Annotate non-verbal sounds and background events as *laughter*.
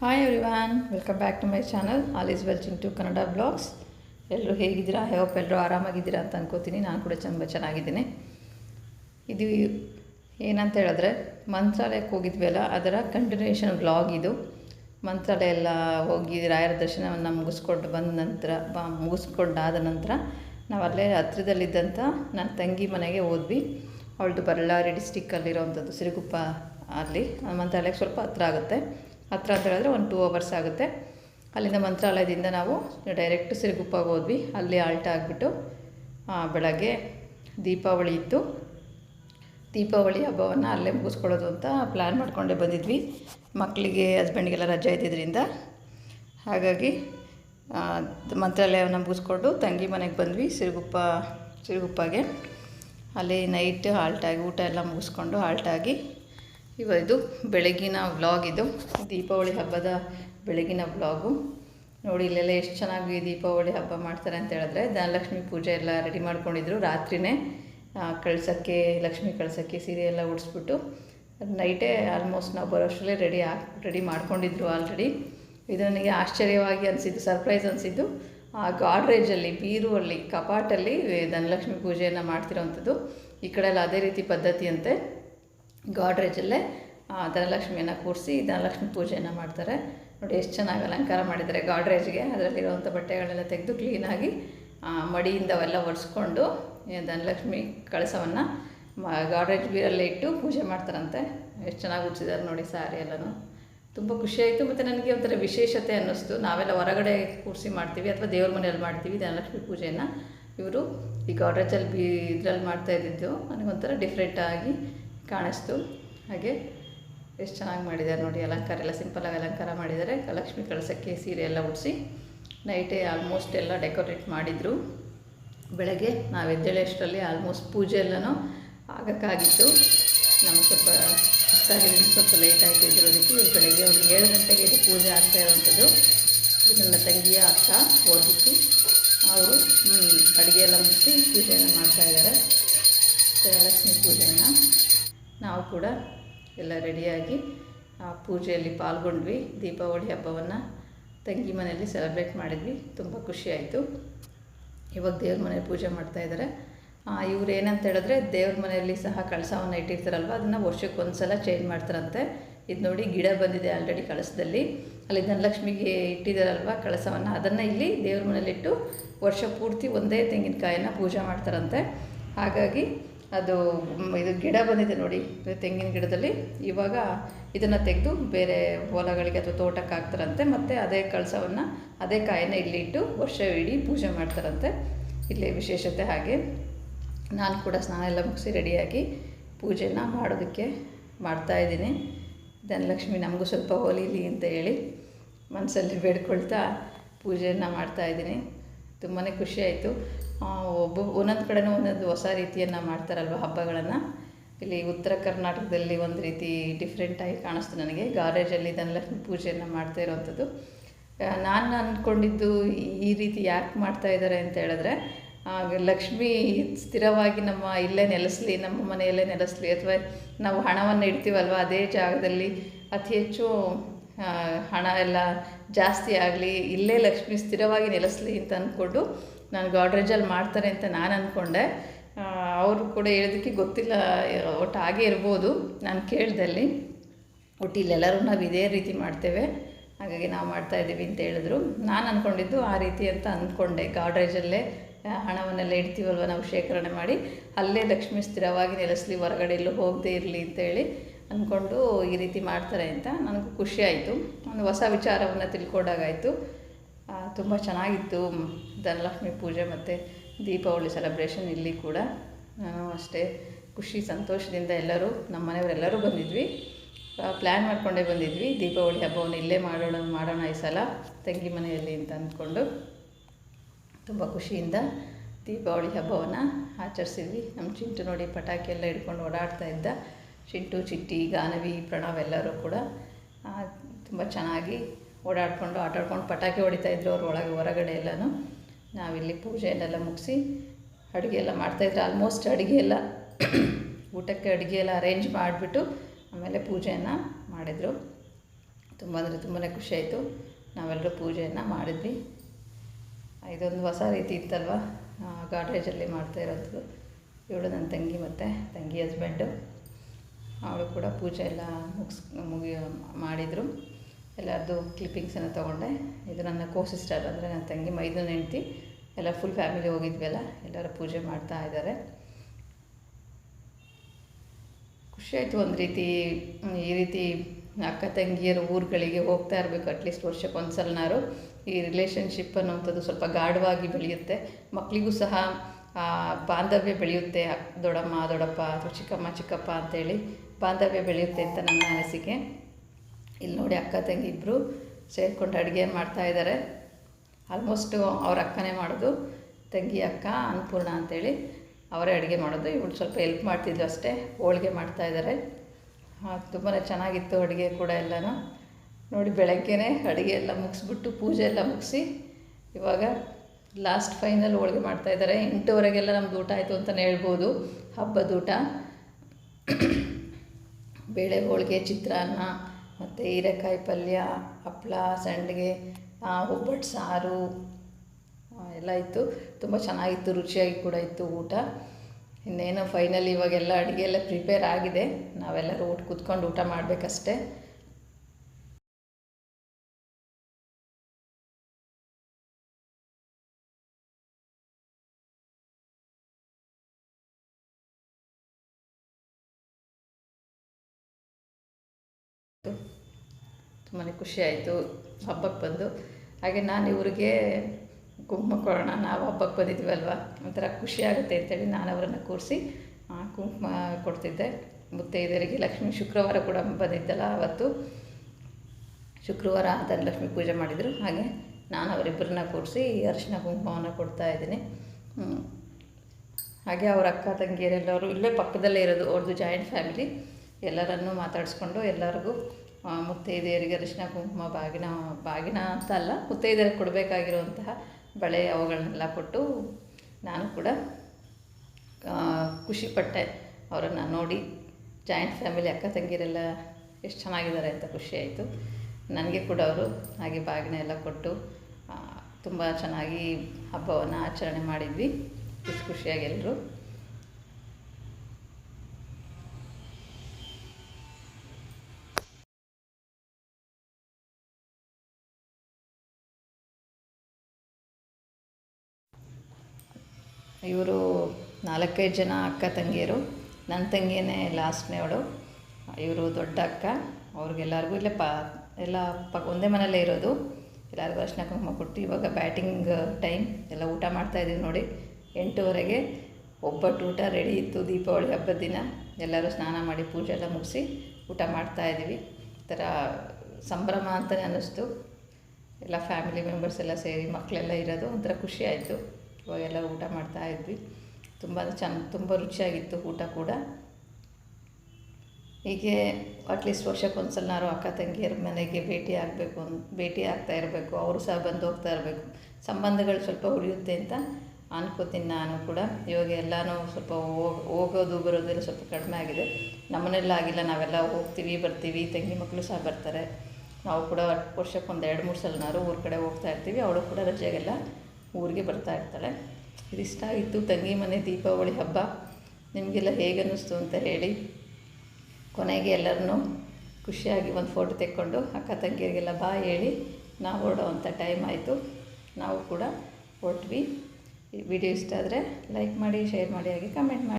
Hi everyone welcome back to my channel all is well to Kannada blogs ಎಲ್ಲರೂ ಹೇಗಿದ್ದೀರಾ? I hope ಎಲ್ಲರೂ ಆರಾಮಾಗಿದ್ದೀರಾ ಅಂತ ಅನ್ಕೋತೀನಿ. ನಾನು ಕೂಡ ತುಂಬ ಚೆನ್ನಾಗಿದ್ದೀನಿ. ಇದು ಏನಂತ ಹೇಳಿದ್ರೆ, ಮಂತ್ರಾಲಯಕ್ಕೆ ಹೋಗಿದ್ವಲ್ಲ ಅದರ ಕಂಟಿನ್ಯೂಷನ್ ಬ್ಲಾಗ್ ಇದು. ಮಂತ್ರಾಲಯ ಎಲ್ಲ ಹೋಗಿ ರಾಯರ ದರ್ಶನವನ್ನು ಮುಗಿಸ್ಕೊಂಡು ಬಂದ ನಂತರ, ಬ, ಮುಗಿಸ್ಕೊಂಡಾದ ನಂತರ, ನಾವು ಅಲ್ಲೇ ಹತ್ತಿರದಲ್ಲಿದ್ದಂಥ ನನ್ನ ತಂಗಿ ಮನೆಗೆ ಹೋದ್ವಿ. ಅವಳದು ಬಳ್ಳಾರಿ ಡಿಸ್ಟಿಕ್ಕಲ್ಲಿರೋವಂಥದ್ದು ಸಿರಿಗುಪ್ಪ ಅಲ್ಲಿ. ಮಂತ್ರಾಲಯಕ್ಕೆ ಸ್ವಲ್ಪ ಹತ್ರ ಆಗುತ್ತೆ. ಹತ್ರ ಅಂತ ಹೇಳಿದ್ರೆ ಒಂದು ಟೂ ಅವರ್ಸ್ ಆಗುತ್ತೆ. ಅಲ್ಲಿಂದ ಮಂತ್ರಾಲಯದಿಂದ ನಾವು ಡೈರೆಕ್ಟ್ ಸಿರುಗುಪ್ಪಗೆ ಹೋದ್ವಿ ಅಲ್ಲಿ ಆಲ್ಟ್ ಆಗಿಬಿಟ್ಟು ಬೆಳಗ್ಗೆ ದೀಪಾವಳಿ ಇತ್ತು. ದೀಪಾವಳಿ ಹಬ್ಬವನ್ನು ಅಲ್ಲೇ ಮುಗಿಸ್ಕೊಳ್ಳೋದು ಅಂತ ಪ್ಲ್ಯಾನ್ ಮಾಡಿಕೊಂಡೇ ಬಂದಿದ್ವಿ. ಮಕ್ಕಳಿಗೆ ಹಸ್ಬೆಂಡ್ಗೆಲ್ಲ ರಜೆ ಇದ್ದಿದ್ದರಿಂದ ಹಾಗಾಗಿ ಮಂತ್ರಾಲಯವನ್ನು ಮುಗಿಸ್ಕೊಂಡು ತಂಗಿ ಮನೆಗೆ ಬಂದ್ವಿ, ಸಿರುಗುಪ್ಪ, ಸಿರುಗುಪ್ಪಗೆ. ಅಲ್ಲಿ ನೈಟ್ ಹಾಲ್ಟಾಗಿ ಊಟ ಎಲ್ಲ ಮುಗಿಸ್ಕೊಂಡು ಹಾಲ್ಟಾಗಿ ಇವ ಇದು ಬೆಳಗಿನ ವ್ಲಾಗ್ ಇದು. ದೀಪಾವಳಿ ಹಬ್ಬದ ಬೆಳಗಿನ ವ್ಲಾಗು. ನೋಡಿ, ಇಲ್ಲೆಲ್ಲ ಎಷ್ಟು ಚೆನ್ನಾಗಿ ದೀಪಾವಳಿ ಹಬ್ಬ ಮಾಡ್ತಾರೆ ಅಂತ ಹೇಳಿದ್ರೆ, ಧನಲಕ್ಷ್ಮಿ ಪೂಜೆ ಎಲ್ಲ ರೆಡಿ ಮಾಡ್ಕೊಂಡಿದ್ರು ರಾತ್ರಿನೇ. ಕಳ್ಸೋಕ್ಕೆ, ಲಕ್ಷ್ಮಿ ಕಳ್ಸೋಕ್ಕೆ ಸೀರೆ ಎಲ್ಲ ಉಡಿಸ್ಬಿಟ್ಟು ನೈಟೇ ಆಲ್ಮೋಸ್ಟ್ ನಾವು ಬರೋಷ್ಟರಲ್ಲೇ ರೆಡಿ ಆಗಿ ರೆಡಿ ಮಾಡ್ಕೊಂಡಿದ್ರು ಆಲ್ರೆಡಿ ಇದು ನನಗೆ ಆಶ್ಚರ್ಯವಾಗಿ ಅನಿಸಿದ್ದು ಸರ್ಪ್ರೈಸ್ ಅನಿಸಿದ್ದು. ಆ ಗಾಡ್ರೇಜಲ್ಲಿ ಬೀರುವಲ್ಲಿ ಕಪಾಟಲ್ಲಿ, ಧನಲಕ್ಷ್ಮಿ ಪೂಜೆಯನ್ನು ಮಾಡ್ತಿರೋವಂಥದ್ದು ಈ ಕಡೆ ಎಲ್ಲ ಅದೇ ರೀತಿ ಪದ್ಧತಿಯಂತೆ. ಗಾಡ್ರೇಜಲ್ಲೇ ಧನಲಕ್ಷ್ಮಿಯನ್ನು ಕೂರಿಸಿ ಧನಲಕ್ಷ್ಮಿ ಪೂಜೆಯನ್ನು ಮಾಡ್ತಾರೆ. ನೋಡಿ ಎಷ್ಟು ಚೆನ್ನಾಗಿ ಅಲಂಕಾರ ಮಾಡಿದ್ದಾರೆ ಗಾಡ್ರೇಜ್ಗೆ. ಅದರಲ್ಲಿರುವಂಥ ಬಟ್ಟೆಗಳೆಲ್ಲ ತೆಗೆದು ಕ್ಲೀನಾಗಿ ಮಡಿಯಿಂದ ಅವೆಲ್ಲ ಒರೆಸ್ಕೊಂಡು ಧನಲಕ್ಷ್ಮಿ ಕಳಸವನ್ನು ಗಾಡ್ರೇಜ್ ಬೀರಲ್ಲೇ ಇಟ್ಟು ಪೂಜೆ ಮಾಡ್ತಾರಂತೆ. ಎಷ್ಟು ಚೆನ್ನಾಗಿ ಉಡ್ಸಿದ್ದಾರೆ ನೋಡಿ ಸ್ಯಾರಿ ಎಲ್ಲನೂ. ತುಂಬ ಖುಷಿಯಾಯಿತು ಮತ್ತು ನನಗೆ ಒಂಥರ ವಿಶೇಷತೆ ಅನ್ನಿಸ್ತು. ನಾವೆಲ್ಲ ಹೊರಗಡೆ ಕೂರಿಸಿ ಮಾಡ್ತೀವಿ ಅಥವಾ ದೇವ್ರ ಮನೆಯಲ್ಲಿ ಮಾಡ್ತೀವಿ ಧನಲಕ್ಷ್ಮಿ ಪೂಜೆಯನ್ನು. ಇವರು ಈ ಗಾಡ್ರೇಜಲ್ಲಿ ಬೀ, ಇದರಲ್ಲಿ ಮಾಡ್ತಾ ಇದ್ದಿದ್ದು ನನಗೊಂಥರ ಡಿಫ್ರೆಂಟಾಗಿ ಕಾಣಿಸ್ತು. ಹಾಗೆ ಎಷ್ಟು ಚೆನ್ನಾಗಿ ಮಾಡಿದ್ದಾರೆ ನೋಡಿ, ಅಲಂಕಾರ ಎಲ್ಲ ಸಿಂಪಲಾಗಿ ಅಲಂಕಾರ ಮಾಡಿದ್ದಾರೆ. ಲಕ್ಷ್ಮಿ ಕಳಸಕ್ಕೆ ಸೀರೆ ಎಲ್ಲ ಉಡಿಸಿ ನೈಟೇ ಆಲ್ಮೋಸ್ಟ್ ಎಲ್ಲ ಡೆಕೋರೇಟ್ ಮಾಡಿದರು. ಬೆಳಗ್ಗೆ ನಾವು ಎದ್ದೇಳೋಷ್ಟರಲ್ಲಿ ಆಲ್ಮೋಸ್ಟ್ ಪೂಜೆ ಎಲ್ಲನೂ ಆಗೋಕ್ಕಾಗಿತ್ತು. ನಮ್ಗೆ ಸ್ವಲ್ಪ ಸುಸ್ತಾಗಿದ್ದು ಸ್ವಲ್ಪ ಲೇಟ್ ಆಯಿತು ಇವ್ರು ಬೆಳಗ್ಗೆ ಒಂದು ಏಳು ಗಂಟೆಗೆ ಇದು ಪೂಜೆ ಆಗ್ತಾ ಇರುವಂಥದ್ದು. ನನ್ನ ತಂಗಿಯ ಅಕ್ಕ ಓದಿತ್ತು ಅವರು ಅಡುಗೆ ಎಲ್ಲ ಮುಗಿಸಿ ಪೂಜೆಯನ್ನು ಮಾಡ್ತಾಯಿದ್ದಾರೆ ಲಕ್ಷ್ಮಿ ಪೂಜೆಯನ್ನು ನಾವು ಕೂಡ ಎಲ್ಲ ರೆಡಿಯಾಗಿ, ಆ, ಪೂಜೆಯಲ್ಲಿ ಪಾಲ್ಗೊಂಡ್ವಿ. ದೀಪಾವಳಿ ಹಬ್ಬವನ್ನು ತಂಗಿ ಮನೆಯಲ್ಲಿ ಸೆಲೆಬ್ರೇಟ್ ಮಾಡಿದ್ವಿ. ತುಂಬ ಖುಷಿಯಾಯಿತು ಇವಾಗ ದೇವ್ರ ಮನೆಯಲ್ಲಿ ಪೂಜೆ ಮಾಡ್ತಾ ಇದ್ದಾರೆ ಇವ್ರು ಏನಂತ ಹೇಳಿದ್ರೆ ದೇವ್ರ ಮನೆಯಲ್ಲಿ ಸಹ ಕಳಸವನ್ನು ಇಟ್ಟಿರ್ತಾರಲ್ವ? ಅದನ್ನು ವರ್ಷಕ್ಕೆ ಒಂದು ಸಲ ಚೇಂಜ್ ಮಾಡ್ತಾರಂತೆ. ಇದು ನೋಡಿ ಗಿಡ ಬಂದಿದೆ ಆಲ್ರೆಡಿ ಕಳಸದಲ್ಲಿ. ಅಲ್ಲಿ ಧನಲಕ್ಷ್ಮಿಗೆ ಇಟ್ಟಿದ್ದಾರಲ್ವ ಕಳಸವನ್ನು? ಅದನ್ನು ಇಲ್ಲಿ ದೇವ್ರ ಮನೇಲಿಟ್ಟು ವರ್ಷ ಪೂರ್ತಿ ಒಂದೇ ತೆಂಗಿನಕಾಯನ್ನು ಪೂಜೆ ಮಾಡ್ತಾರಂತೆ. ಹಾಗಾಗಿ ಅದು ಇದು ಗಿಡ ಬಂದಿದೆ ನೋಡಿ ತೆಂಗಿನ ಗಿಡದಲ್ಲಿ. ಇವಾಗ ಇದನ್ನು ತೆಗೆದು ಬೇರೆ ಹೊಲಗಳಿಗೆ ಅಥವಾ ತೋಟಕ್ಕೆ ಹಾಕ್ತಾರಂತೆ. ಮತ್ತು ಅದೇ ಕಳಸವನ್ನು, ಅದೇ ಕಾಯನ್ನು ಇಲ್ಲಿ ಇಟ್ಟು ವರ್ಷ ಇಡೀ ಪೂಜೆ ಮಾಡ್ತಾರಂತೆ. ಇಲ್ಲಿ ವಿಶೇಷತೆ ಹಾಗೆ. ನಾನು ಕೂಡ ಸ್ನಾನ ಎಲ್ಲ ಮುಗಿಸಿ ರೆಡಿಯಾಗಿ ಪೂಜೆನ ಮಾಡೋದಕ್ಕೆ ಮಾಡ್ತಾಯಿದ್ದೀನಿ ಧನಲಕ್ಷ್ಮಿ, ನಮಗೂ ಸ್ವಲ್ಪ ಹೋಲಿಲಿ ಅಂತ ಹೇಳಿ ಮನಸ್ಸಲ್ಲಿ ಬೇಡ್ಕೊಳ್ತಾ ಪೂಜೆಯನ್ನು ಮಾಡ್ತಾಯಿದ್ದೀನಿ ತುಂಬಾ ಖುಷಿಯಾಯಿತು ಒಬ್ಬ ಒಂದೊಂದು ಕಡೆನೂ ಒಂದೊಂದು ಹೊಸ ರೀತಿಯನ್ನು ಮಾಡ್ತಾರಲ್ವ ಹಬ್ಬಗಳನ್ನು? ಇಲ್ಲಿ ಉತ್ತರ ಕರ್ನಾಟಕದಲ್ಲಿ ಒಂದು ರೀತಿ ಡಿಫ್ರೆಂಟಾಗಿ ಕಾಣಿಸ್ತು ನನಗೆ. ಗಾರೇಜಲ್ಲಿ ಧನಲಕ್ಷ್ಮಿ ಪೂಜೆಯನ್ನು ಮಾಡ್ತಾ ಇರೋವಂಥದ್ದು ನಾನು ಅಂದ್ಕೊಂಡಿದ್ದು ಈ ರೀತಿ ಯಾಕೆ ಮಾಡ್ತಾ ಇದ್ದಾರೆ ಅಂತ ಹೇಳಿದ್ರೆ ಲಕ್ಷ್ಮಿ ಸ್ಥಿರವಾಗಿ ನಮ್ಮ ಇಲ್ಲೇ ನೆಲೆಸಲಿ, ನಮ್ಮ ಮನೆಯಲ್ಲೇ ನೆಲೆಸಲಿ, ಅಥವಾ ನಾವು ಹಣವನ್ನು ಇಡ್ತೀವಲ್ವ ಅದೇ ಜಾಗದಲ್ಲಿ, ಅತಿ ಹೆಚ್ಚು ಹಣ ಎಲ್ಲ ಜಾಸ್ತಿ ಆಗಲಿ, ಇಲ್ಲೇ ಲಕ್ಷ್ಮಿ ಸ್ಥಿರವಾಗಿ ನೆಲೆಸಲಿ ಅಂತ ಅಂದ್ಕೊಂಡು ನಾನು ಗಾಡ್ರೇಜಲ್ಲಿ ಮಾಡ್ತಾರೆ ಅಂತ ನಾನು ಅಂದ್ಕೊಂಡೆ ಅವರು ಕೂಡ ಹೇಳೋದಕ್ಕೆ ಗೊತ್ತಿಲ್ಲ, ಒಟ್ಟು ಹಾಗೆ ಇರ್ಬೋದು ನಾನು ಕೇಳ್ದಲ್ಲಿ. ಒಟ್ಟು ಇಲ್ಲೆಲ್ಲರೂ ನಾವು ಇದೇ ರೀತಿ ಮಾಡ್ತೇವೆ. ಹಾಗಾಗಿ ನಾವು ಮಾಡ್ತಾ ಇದ್ದೀವಿ ಅಂತ ಹೇಳಿದ್ರು. ನಾನು ಅಂದ್ಕೊಂಡಿದ್ದು ಆ ರೀತಿ ಅಂತ ಅಂದ್ಕೊಂಡೆ ಗಾಡ್ರೇಜಲ್ಲೇ ಹಣವನ್ನೆಲ್ಲ ಇಡ್ತೀವಲ್ವ ನಾವು ಶೇಖರಣೆ ಮಾಡಿ. ಅಲ್ಲೇ ಲಕ್ಷ್ಮಿ ಸ್ಥಿರವಾಗಿ ನೆಲೆಸಲಿ, ಹೊರಗಡೆ ಎಲ್ಲೂ ಹೋಗದೇ ಇರಲಿ ಅಂತೇಳಿ ಅಂದ್ಕೊಂಡು ಈ ರೀತಿ ಮಾಡ್ತಾರೆ ಅಂತ ನನಗೂ ಖುಷಿ ಆಯಿತು. ಒಂದು ಹೊಸ ವಿಚಾರವನ್ನು ತಿಳ್ಕೊಂಡಾಗಾಯಿತು. ತುಂಬ ಚೆನ್ನಾಗಿತ್ತು. ಧನಲಕ್ಷ್ಮಿ ಪೂಜೆ ಮತ್ತು ದೀಪಾವಳಿ ಸೆಲೆಬ್ರೇಷನ್ ಇಲ್ಲಿ ಕೂಡ. ನಾನು ಅಷ್ಟೇ ಖುಷಿ, ಸಂತೋಷದಿಂದ ಎಲ್ಲರೂ, ನಮ್ಮ ಮನೆಯವರೆಲ್ಲರೂ ಬಂದಿದ್ವಿ. ಪ್ಲ್ಯಾನ್ ಮಾಡಿಕೊಂಡೇ ಬಂದಿದ್ವಿ. ದೀಪಾವಳಿ ಹಬ್ಬವನ್ನು ಇಲ್ಲೇ ಮಾಡೋಣ ಮಾಡೋಣ ಈ ಸಲ, ತಂಗಿ ಮನೆಯಲ್ಲಿ ಅಂತ ಅಂದ್ಕೊಂಡು ತುಂಬ ಖುಷಿಯಿಂದ ದೀಪಾವಳಿ ಹಬ್ಬವನ್ನು ಆಚರಿಸಿದ್ವಿ. ನಮ್ಮ ಚಿಂಟು ನೋಡಿ ಪಟಾಕಿ ಎಲ್ಲ ಹಿಡ್ಕೊಂಡು ಓಡಾಡ್ತಾ ಇದ್ದ. ಚಿಂಟು, ಚಿಟ್ಟಿ, ಗಾನವಿ, ಪ್ರಣವ್ ಎಲ್ಲರೂ ಕೂಡ ತುಂಬ ಚೆನ್ನಾಗಿ ಓಡಾಡಿಕೊಂಡು, ಆಟಾಡ್ಕೊಂಡು ಪಟಾಕಿ ಹೊಡಿತಾ ಇದ್ರು ಅವ್ರ ಒಳಗೆ, ಹೊರಗಡೆ ಎಲ್ಲನೂ. ನಾವಿಲ್ಲಿ ಪೂಜೆಯನ್ನೆಲ್ಲ ಮುಗಿಸಿ ಅಡುಗೆ ಎಲ್ಲ ಮಾಡ್ತಾಯಿದ್ರು ಆಲ್ಮೋಸ್ಟ್ ಅಡುಗೆ ಎಲ್ಲ, ಊಟಕ್ಕೆ ಅಡುಗೆ ಎಲ್ಲ ಅರೇಂಜ್ ಮಾಡಿಬಿಟ್ಟು ಆಮೇಲೆ ಪೂಜೆಯನ್ನು ಮಾಡಿದರು. ತುಂಬ ಅಂದರೆ ತುಂಬಾ ಖುಷಿಯಾಯಿತು ನಾವೆಲ್ಲರೂ ಪೂಜೆಯನ್ನು ಮಾಡಿದ್ವಿ. ಇದೊಂದು ಹೊಸ ರೀತಿ ಇತ್ತಲ್ವ? ಗಾಡ್ರೇಜಲ್ಲಿ ಮಾಡ್ತಾ ಇರೋದು. ಇವಳು ನನ್ನ ತಂಗಿ ಮತ್ತು, ತಂಗಿ ಹಸ್ಬೆಂಡು ಅವಳು ಕೂಡ ಪೂಜೆ ಎಲ್ಲ ಮುಗಿಸ್, ಮುಗಿ, ಮಾಡಿದರು. ಎಲ್ಲರದ್ದು ಕ್ಲಿಪ್ಪಿಂಗ್ಸನ್ನು ತೊಗೊಂಡೆ. ಇದು ನನ್ನ ಕೋ ಸಿಸ್ಟರ್ ಅಂದರೆ ನನ್ನ ತಂಗಿ, ಮೈದನ ಹೆಂಡ್ತಿ. ಎಲ್ಲ ಫುಲ್ ಫ್ಯಾಮಿಲಿ ಹೋಗಿದ್ವಲ್ಲ ಎಲ್ಲರೂ ಪೂಜೆ ಮಾಡ್ತಾ ಇದ್ದಾರೆ. ಖುಷಿಯಾಯಿತು ಒಂದು ರೀತಿ, ಈ ರೀತಿ ಅಕ್ಕ ತಂಗಿಯರು ಊರುಗಳಿಗೆ ಹೋಗ್ತಾ ಇರಬೇಕು ಅಟ್ಲೀಸ್ಟ್ ವರ್ಷಕ್ಕೆ ಒಂದು ಸಲನಾರು ಈ ರಿಲೇಷನ್ಶಿಪ್ ಅನ್ನೋಂಥದ್ದು ಸ್ವಲ್ಪ ಗಾಢವಾಗಿ ಬೆಳೆಯುತ್ತೆ. ಮಕ್ಕಳಿಗೂ ಸಹ ಬಾಂಧವ್ಯ ಬೆಳೆಯುತ್ತೆ. ದೊಡ್ಡಮ್ಮ ದೊಡ್ಡಪ್ಪ ಅಥವಾ ಚಿಕ್ಕಮ್ಮ, ಚಿಕ್ಕಪ್ಪ ಅಂತೇಳಿ ಬಾಂಧವ್ಯ ಬೆಳೆಯುತ್ತೆ ಅಂತ ನನ್ನ ಅನಿಸಿಕೆ. ಇಲ್ಲಿ ನೋಡಿ ಅಕ್ಕ ತಂಗಿ ಇಬ್ಬರು ಸೇರಿಕೊಂಡು ಅಡುಗೆ ಮಾಡ್ತಾ ಇದ್ದಾರೆ ಆಲ್ಮೋಸ್ಟು ಅವ್ರ ಅಕ್ಕನೇ ಮಾಡೋದು, ತಂಗಿ ಅಕ್ಕ, ಅನ್ನಪೂರ್ಣ ಅಂತೇಳಿ ಅವರೇ ಅಡುಗೆ ಮಾಡೋದು. ಇವಳು ಸ್ವಲ್ಪ ಹೆಲ್ಪ್ ಮಾಡ್ತಿದ್ದು ಅಷ್ಟೇ, ಹೋಳಿಗೆ ಮಾಡ್ತಾ ಇದ್ದಾರೆ ತುಂಬಾ ಚೆನ್ನಾಗಿತ್ತು ಅಡುಗೆ ಕೂಡ ಎಲ್ಲನೂ. ನೋಡಿ ಬೆಳಗ್ಗೆನೇ ಅಡುಗೆ ಎಲ್ಲ ಮುಗಿಸ್ಬಿಟ್ಟು ಪೂಜೆ ಎಲ್ಲ ಮುಗಿಸಿ ಇವಾಗ ಲಾಸ್ಟ್ ಫೈನಲ್ ಹೋಳಿಗೆ ಮಾಡ್ತಾ ಇದ್ದಾರೆ ಎಂಟುವರೆಗೆಲ್ಲ ನಮ್ದು ಊಟ ಆಯಿತು ಅಂತಲೇ ಹೇಳ್ಬೋದು. ಹಬ್ಬದ ಊಟ. *coughs* ಬೇಳೆ ಹೋಳಿಗೆ, ಚಿತ್ರಾನ್ನ ಮತ್ತು ಹೀರೆಕಾಯಿ ಪಲ್ಯ, ಹಪ್ಳ, ಸಂಡಿಗೆ ಒಬ್ಬಟ್ಟು ಸಾರು ಎಲ್ಲ ಇತ್ತು. ತುಂಬ ಚೆನ್ನಾಗಿತ್ತು, ರುಚಿಯಾಗಿ ಕೂಡ ಇತ್ತು ಊಟ. ಇನ್ನೇನು ಫೈನಲ್ ಇವಾಗೆಲ್ಲ ಅಡುಗೆ ಎಲ್ಲ ಪ್ರಿಪೇರ್ ಆಗಿದೆ. ನಾವೆಲ್ಲರೂ ಊಟ ಕೂತ್ಕೊಂಡು ಊಟ ಮಾಡಬೇಕಷ್ಟೇ. ತುಂಬಾ ಖುಷಿ ಆಯಿತು ಹಬ್ಬಕ್ಕೆ ಬಂದು. ಹಾಗೆ ನಾನು ಇವ್ರಿಗೆ ಕುಂಕುಮ ಕೊಡೋಣ ನಾವು ಹಬ್ಬಕ್ಕೆ ಬಂದಿದ್ವಲ್ವ ಒಂಥರ ಖುಷಿ ಆಗುತ್ತೆ ಅಂತೇಳಿ ನಾನು ಅವರನ್ನು ಕೂರಿಸಿ ಕುಂಕುಮ ಕೊಡ್ತಿದ್ದೆ. ಮುತ್ತೈದೆಯರಿಗೆ ಲಕ್ಷ್ಮಿ ಶುಕ್ರವಾರ ಕೂಡ ಬಂದಿದ್ದಲ್ಲ ಅವತ್ತು. ಶುಕ್ರವಾರ ಧನಲಕ್ಷ್ಮಿ ಪೂಜೆ ಮಾಡಿದರು. ಹಾಗೆ ನಾನು ಅವರಿಬ್ಬರನ್ನ ಕೂರಿಸಿ ಅರಿಶಿನ ಕುಂಕುಮವನ್ನು ಕೊಡ್ತಾ ಇದ್ದೀನಿ. ಹಾಗೆ ಅವ್ರ ಅಕ್ಕ, ತಂಗಿಯರೆಲ್ಲರೂ ಇಲ್ಲೇ ಪಕ್ಕದಲ್ಲೇ ಇರೋದು ಅವ್ರದ್ದು ಜಾಯಿಂಟ್ ಫ್ಯಾಮಿಲಿ ಎಲ್ಲರನ್ನೂ ಮಾತಾಡಿಸ್ಕೊಂಡು ಎಲ್ಲರಿಗೂ ಮುತ್ತೈದೆಯರಿಗೆ ಅರಿಶಿನ ಕುಂಕುಮ, ಬಾಗಿನ ಬಾಗಿನ ಅಂತ ಅಲ್ಲ, ಮುತ್ತೈದೆಯರಿಗೆ ಕೊಡಬೇಕಾಗಿರುವಂತಹ ಬಳೆ ಅವುಗಳನ್ನೆಲ್ಲ ಕೊಟ್ಟು ನಾನು ಕೂಡ ಖುಷಿಪಟ್ಟೆ ಅವರನ್ನು ನೋಡಿ, ಜಾಯಿಂಟ್ ಫ್ಯಾಮಿಲಿ ಅಕ್ಕ ತಂಗಿರೆಲ್ಲ ಎಷ್ಟು ಚೆನ್ನಾಗಿದ್ದಾರೆ ಅಂತ ಖುಷಿಯಾಯಿತು ನನಗೆ ಕೂಡ ಅವರು ಹಾಗೆ ಬಾಗಿನ ಎಲ್ಲ ಕೊಟ್ಟು ತುಂಬ ಚೆನ್ನಾಗಿ ಹಬ್ಬವನ್ನು ಆಚರಣೆ ಮಾಡಿದ್ವಿ. ಖುಷಿ ಖುಷಿಯಾಗಿ ಎಲ್ಲರೂ ಇವರು ನಾಲ್ಕೈದು ಜನ ಅಕ್ಕ ತಂಗಿಯರು. ನನ್ನ ತಂಗಿಯೇ ಲಾಸ್ಟ್ನೇವಳು ಇವರು ದೊಡ್ಡ ಅಕ್ಕ. ಅವ್ರಿಗೆಲ್ಲರಿಗೂ ಇಲ್ಲೇ ಪ, ಎಲ್ಲ ಪ, ಒಂದೇ ಮನೆಯಲ್ಲೇ ಇರೋದು. ಎಲ್ಲರಿಗೂ ಅರ್ಶಿನ ಕುಂಕುಮ ಕೊಟ್ಟು ಇವಾಗ ಬ್ಯಾಟಿಂಗ್ ಟೈಮ್ ಎಲ್ಲ ಊಟ ಮಾಡ್ತಾಯಿದ್ದೀವಿ ನೋಡಿ. ಎಂಟೂವರೆಗೆ ಒಬ್ಬಟ್ಟು ಊಟ ರೆಡಿ ಇತ್ತು ದೀಪಾವಳಿ ಹಬ್ಬದ ದಿನ. ಎಲ್ಲರೂ ಸ್ನಾನ ಮಾಡಿ ಪೂಜೆ ಎಲ್ಲ ಮುಗಿಸಿ ಊಟ ಮಾಡ್ತಾಯಿದ್ದೀವಿ ಈ ಥರ ಸಂಭ್ರಮ ಅಂತಲೇ ಅನ್ನಿಸ್ತು. ಎಲ್ಲ ಫ್ಯಾಮಿಲಿ ಮೆಂಬರ್ಸ್ ಎಲ್ಲ ಸೇರಿ ಮಕ್ಕಳೆಲ್ಲ ಇರೋದು ಒಂಥರ ಖುಷಿ ಆಯಿತು. ಇವಾಗೆಲ್ಲ ಊಟ ಮಾಡ್ತಾ ಇದ್ವಿ. ತುಂಬ ಚೆನ್ನ ತುಂಬ ರುಚಿಯಾಗಿತ್ತು ಊಟ ಕೂಡ. ಹೀಗೆ ಅಟ್ಲೀಸ್ಟ್ ವರ್ಷಕ್ಕೆ ಸಲನಾರು ಅಕ್ಕ ತಂಗಿಯರ ಮನೆಗೆ ಭೇಟಿ ಆಗಬೇಕು ಭೇಟಿ ಆಗ್ತಾ ಇರಬೇಕು. ಅವರು ಸಹ ಬಂದು ಹೋಗ್ತಾ ಇರಬೇಕು. ಸಂಬಂಧಗಳು ಸ್ವಲ್ಪ ಉಳಿಯುತ್ತೆ ಅಂತ ಅನ್ಕೋತೀನಿ ನಾನು ಕೂಡ. ಇವಾಗ ಎಲ್ಲನೂ ಸ್ವಲ್ಪ ಹೋಗ್- ಹೋಗೋದು ಬರೋದೆಲ್ಲ ಸ್ವಲ್ಪ ಕಡಿಮೆ ಆಗಿದೆ. ನಮ್ಮನೆಲ್ಲ ಆಗಿಲ್ಲ. ನಾವೆಲ್ಲ ಹೋಗ್ತೀವಿ, ಬರ್ತೀವಿ. ತಂಗಿ ಮಕ್ಕಳು ಸಹ ಬರ್ತಾರೆ. ನಾವು ಕೂಡ ವರ್ಷಕ್ಕೆ ಒಂದು ಎರಡು ಮೂರು ಸಲನಾರು ಊರ ಕಡೆ ಹೋಗ್ತಾ ಇರ್ತೀವಿ. ಅವಳು ಕೂಡ ರಜೆಗೆಲ್ಲ ಊರಿಗೆ ಬರ್ತಾ ಇರ್ತಾಳೆ. ಇದಿಷ್ಟ ಆಗಿತ್ತು ತಂಗಿ ಮನೆ ದೀಪಾವಳಿ ಹಬ್ಬ. ನಿಮಗೆಲ್ಲ ಹೇಗೆ ಅನ್ನಿಸ್ತು ಅಂತ ಹೇಳಿ. ಕೊನೆಗೆ ಎಲ್ಲರನ್ನೂ ಖುಷಿಯಾಗಿ ಒಂದು ಫೋಟೋ ತೆಕ್ಕೊಂಡು ಅಕ್ಕ ತಂಗಿಯರಿಗೆಲ್ಲ ಬಾ ಹೇಳಿ ನಾವು ಹೊರಡೋವಂಥ ಟೈಮ್ ಆಯಿತು. ನಾವು ಕೂಡ ಹೊರಟ್ವಿ. ವಿಡಿಯೋ ಇಷ್ಟ ಆದರೆ ಲೈಕ್ ಮಾಡಿ ಶೇರ್ ಮಾಡಿ, ಹಾಗೆ ಕಮೆಂಟ್ ಮಾಡಿ.